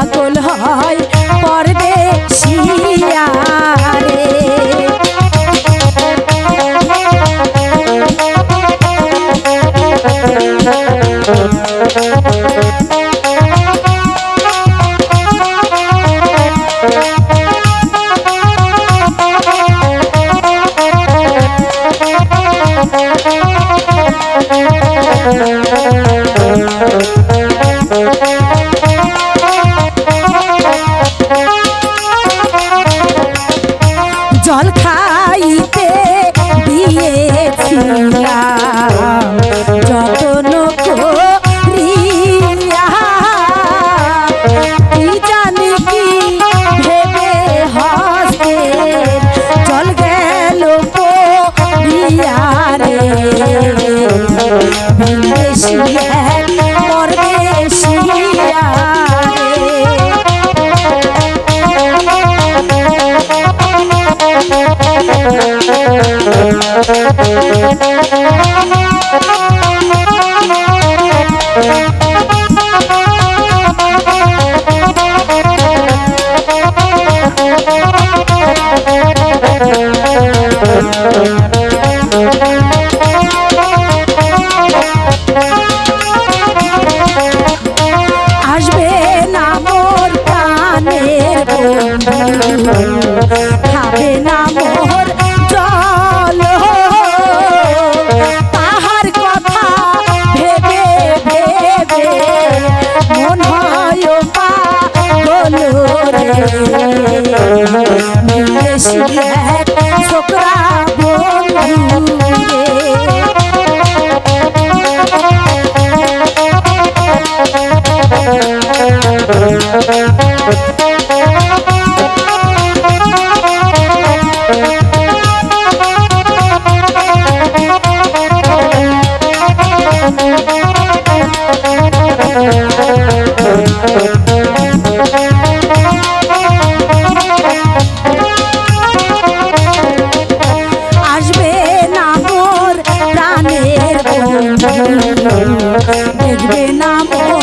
পাগল হয় পরদেশিয়া খাবে না ছোকরা বন্ধু Thank you. দেখবে না মন।